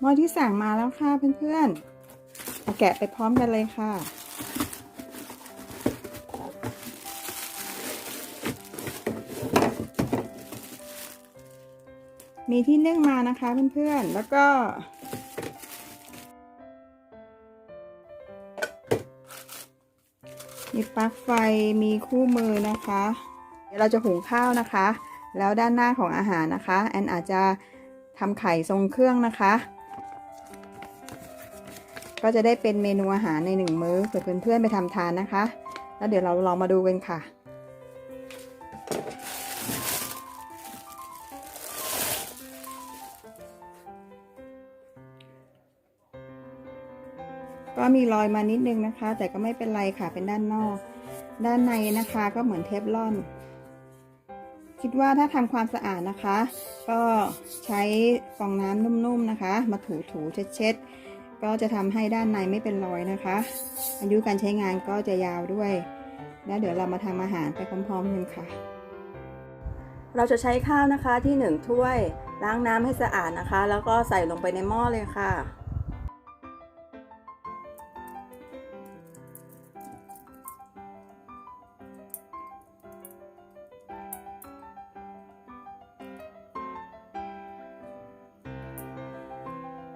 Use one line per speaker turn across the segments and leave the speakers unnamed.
หม้อที่สั่งมาแล้วค่ะเพื่อนๆเอาแกะไปพร้อมกันเลยค่ะมีที่นึ่งมานะคะเพื่อนๆ แล้วก็ มีปลั๊กไฟ มีคู่มือนะคะ เดี๋ยวเราจะหุงข้าวนะคะ แล้วด้านหน้าของอาหารนะคะ แอนอาจจะทำไข่ทรงเครื่องนะคะ ก็จะได้เป็นเมนูอาหารในหนึ่งมื้อเผื่อเพื่อนๆไปทำทานนะคะ แล้วเดี๋ยวเราลองมาดูกันค่ะก็มีรอยมานิดนึงนะคะ แต่ก็ไม่เป็นไรค่ะเป็นด้านนอก ด้านในนะคะก็เหมือนเทฟลอน คิดว่าถ้าทำความสะอาดนะคะ ก็ใช้ฟองน้ำนุ่มๆนะคะ มาถูๆเช็ดๆ ก็จะทำให้ด้านในไม่เป็นรอยนะคะ อายุการใช้งานก็จะยาวด้วย แล้วเดี๋ยวเรามาทำอาหารไปพร้อมๆกันค่ะ เราจะใช้ข้าวนะคะที่หนึ่งถ้วย ล้างน้ำให้สะอาดนะคะ แล้วก็ใส่ลงไปในหม้อเลยค่ะ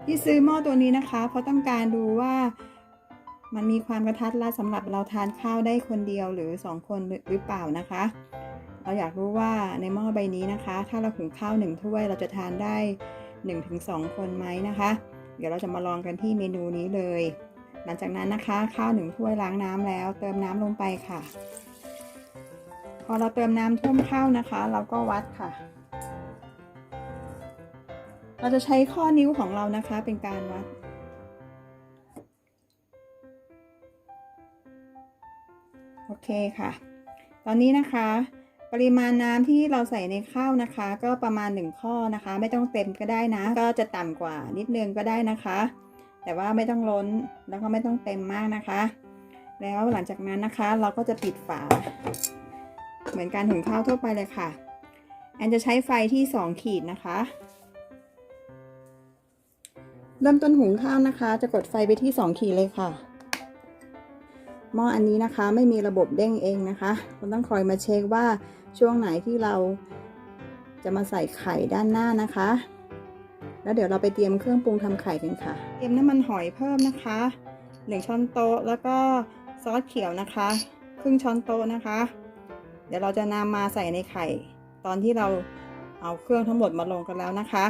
ที่ซื้อหม้อตัวนี้นะคะ เพราะต้องการดูว่ามันมีความกระทัดรัดสำหรับเราทานข้าวได้คนเดียวหรือสองคนหรือเปล่านะคะ เราอยากรู้ว่าในหม้อใบนี้นะคะ ถ้าเราหุงข้าวหนึ่งถ้วยเราจะทานได้ 1-2ถึงคนไหมนะคะ เดี๋ยวเราจะมาลองกันที่เมนูนี้เลย หลังจากนั้นนะคะข้าวหนึ่งถ้วยล้างน้ำแล้ว เติมน้ำลงไปค่ะ พอเราเติมน้ำท่วมข้าวนะคะ เราก็วัดค่ะ เราจะใช้ข้อนิ้วของเรานะคะเป็นการวัด โอเคค่ะ ตอนนี้นะคะ ปริมาณน้ำที่เราใส่ในข้าวนะคะ ก็ประมาณ 1 ข้อนะคะ ไม่ต้องเต็มก็ได้นะ ก็จะต่ำกว่านิดนึงก็ได้นะคะ แต่ว่าไม่ต้องล้นแล้วก็ไม่ต้องเต็มมากนะคะ แล้วหลังจากนั้นนะคะเราก็จะปิดฝา เหมือนการหุงข้าวทั่วไปเลยค่ะ แอนจะใช้ไฟที่ 2 ขีดนะคะ เริ่มต้นหุงข้าวนะคะ จะกดไฟไปที่ 2 ขีดเลยค่ะ หม้ออันนี้นะคะไม่มีระบบเด้งเองนะคะเราต้องคอยมาเช็คว่าช่วงไหนที่เราจะมาใส่ไข่ด้านหน้านะคะ แล้วเดี๋ยวเราไปเตรียมเครื่องปรุงทำไข่กันค่ะ เตรียมน้ำมันหอยเพิ่มนะคะหนึ่งช้อนโต๊ะแล้วก็ซอสเขียวนะคะ ครึ่งช้อนโต๊ะนะคะ เดี๋ยวเราจะนำมาใส่ในไข่ ตอนที่เราเอาเครื่องทั้งหมดมาลงกันแล้วนะคะ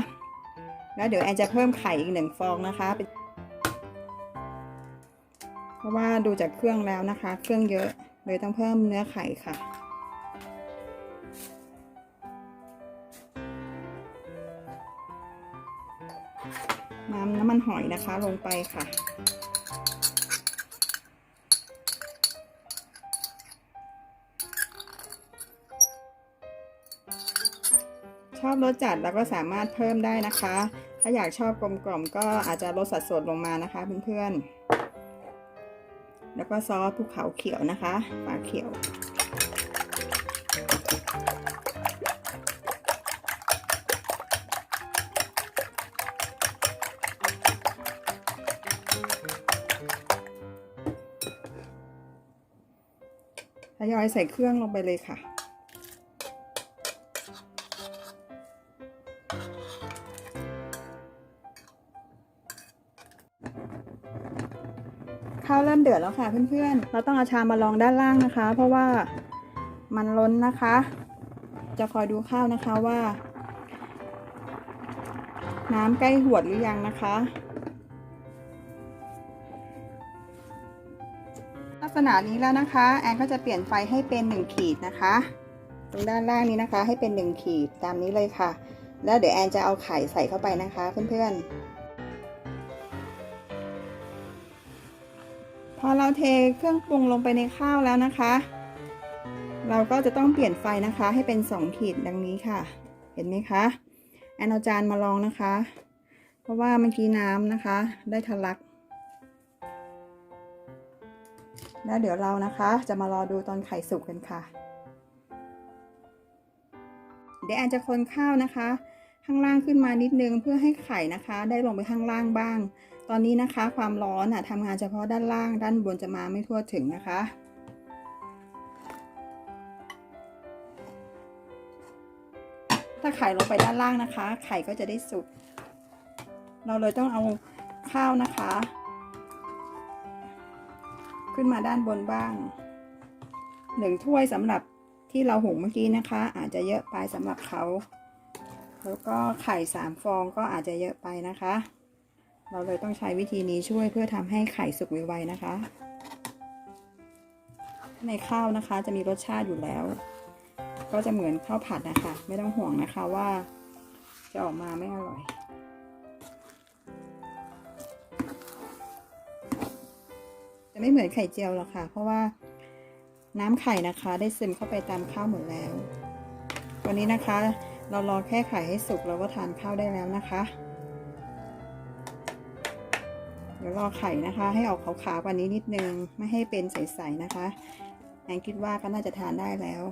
แล้วเดี๋ยวแอนจะเพิ่มไข่อีกหนึ่งฟองนะคะ เพราะว่าดูจากเครื่องแล้วนะคะ เครื่องเยอะเลยต้องเพิ่มเนื้อไข่ค่ะ น้ำน้ำมันหอยนะคะลงไปค่ะชอบรสจัดแล้วก็สามารถเพิ่มได้นะคะ ถ้าอยากชอบกลมกล่อมก็อาจจะลดสัดส่วนลงมานะคะเพื่อนๆ แล้วก็ซอสภูเขาเขียวนะคะฝาเขียว ทยอยใส่เครื่องลงไปเลยค่ะ เดือดแล้วค่ะเพื่อนๆ เราต้องเอาชามมาลองด้านล่างนะคะ เพราะว่ามันล้นนะคะ จะคอยดูข้าวนะคะว่า น้ำใกล้หวดหรือยังนะคะ ลักษณะนี้แล้วนะคะ แอนก็จะเปลี่ยนไฟให้เป็น 1 ขีดนะคะ ตรงด้านล่างนี้นะคะให้เป็น 1 ขีดตามนี้เลยค่ะ แล้วเดี๋ยวแอนจะเอาไข่ใส่เข้าไปนะคะเพื่อนๆ อเราเทเครื่องปรุงลงไปในข้าวแล้วนะคะ เราก็จะต้องเปลี่ยนไฟนะคะ ให้เป็น 2 ขีดดังนี้ค่ะ เห็นไหมคะแอนเอาจานมาลองนะคะ เพราะว่าเมื่อกี้น้ำนะคะ ได้ทะลัก แล้วเดี๋ยวเรานะคะจะมารอดูตอนไข่สุกกันค่ะ เดี๋ยวแอนจะคนข้าวนะคะ ข้างล่างขึ้นมานิดนึงเพื่อให้ไข่นะคะ ได้ลงไปข้างล่างบ้าง ตอนนี้นะคะความร้อนอะทำงานเฉพาะด้านล่าง ด้านบนจะมาไม่ทั่วถึงนะคะ ถ้าไข่ลงไปด้านล่างนะคะ ไข่ก็จะได้สุกเราเลยต้องเอาข้าวนะคะ ขึ้นมาด้านบนบ้างหนึ่งถ้วยสำหรับที่เราหุงเมื่อกี้นะคะ อาจจะเยอะไปสำหรับเขา แล้วก็ไข่สามฟองก็อาจจะเยอะไปนะคะ เราเลยต้องใช้วิธีนี้ช่วยเพื่อทำให้ไข่สุกไวๆนะคะ ในข้าวนะคะจะมีรสชาติอยู่แล้ว ก็จะเหมือนข้าวผัดนะคะ ไม่ต้องห่วงนะคะว่า จะออกมาไม่อร่อยจะไม่เหมือนไข่เจียวหรอกค่ะ เพราะว่าน้ำไข่นะคะ ได้ซึมเข้าไปตามข้าวหมดแล้ว วันนี้นะคะ เรารอแค่ไข่ให้สุกเราก็ทานข้าวได้แล้วนะคะ ดี๋ยวรอไข่นะคะ ให้ออกขาวๆกว่านี้นิดนึง ไม่ให้เป็นใสๆนะคะแอนคิดว่าก็น่าจะทานได้แล้ว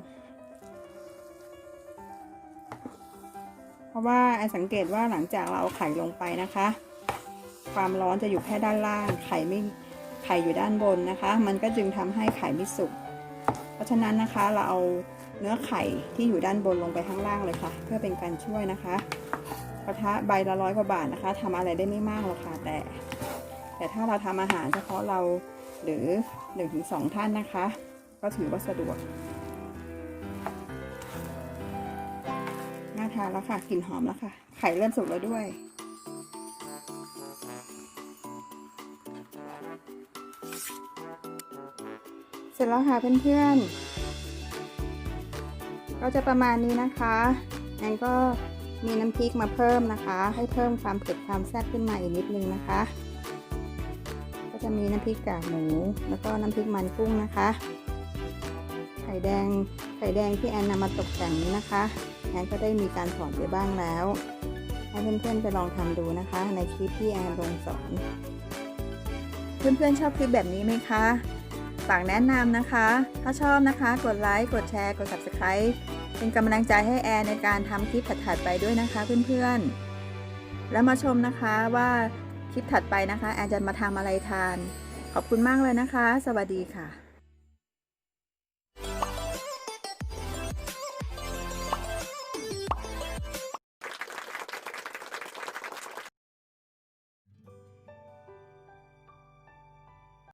เพราะว่าแอนสังเกตว่าหลังจากเราเอาไข่ลงไปนะคะ ความร้อนจะอยู่แค่ด้านล่าง ไข่ไม่ไข่อยู่ด้านบนนะคะ มันก็จึงทำให้ไข่ไม่สุก เพราะฉะนั้นนะคะเราเอาเนื้อไข่ที่อยู่ด้านบนลงไปข้างล่างเลยค่ะ เพื่อเป็นการช่วยนะคะกระทะใบละร้อยกว่าบาทนะคะทำอะไรได้ไม่มากหรอกค่ะแต่ แต่ถ้าเราทำอาหารเฉพาะเราหรือ1นถึงสท่านนะคะ ก็ถือว่าสะดวกน่าทานแล้วค่ะกลิ่นหอมแล้วค่ะ ไข่เริ่มสุกแล้วด้วยเสร็จแล้วค่ะเพื่อนๆ ก็จะประมาณนี้นะคะแอนก็มีน้ำพริกมาเพิ่มนะคะ ให้เพิ่มความเผ็ดความแซ่บขึ้นมาอีกนิดนึงนะคะ จะมีน้ำพริกกากหมู แล้วก็น้ำพริกมันกุ้งนะคะ ไข่แดงไข่แดงที่แอนนำมาตกแต่งนี้นะคะแอนก็ได้มีการถอดไปบ้างแล้วให้เพื่อนๆไปลองทำดูนะคะ ในคลิปที่แอนลงสอน เพื่อนๆชอบคลิปแบบนี้ไหมคะฝากแนะนำนะคะ ถ้าชอบนะคะ กดไลค์ กดแชร์ กด subscribe เป็นกำลังใจให้แอนในการทำคลิปถัดๆไปด้วยนะคะเพื่อนๆ แล้วมาชมนะคะว่า คลิปถัดไปนะคะ แอนจะมาทำอะไรทาน ขอบคุณมากเลยนะคะ สวัสดีค่ะ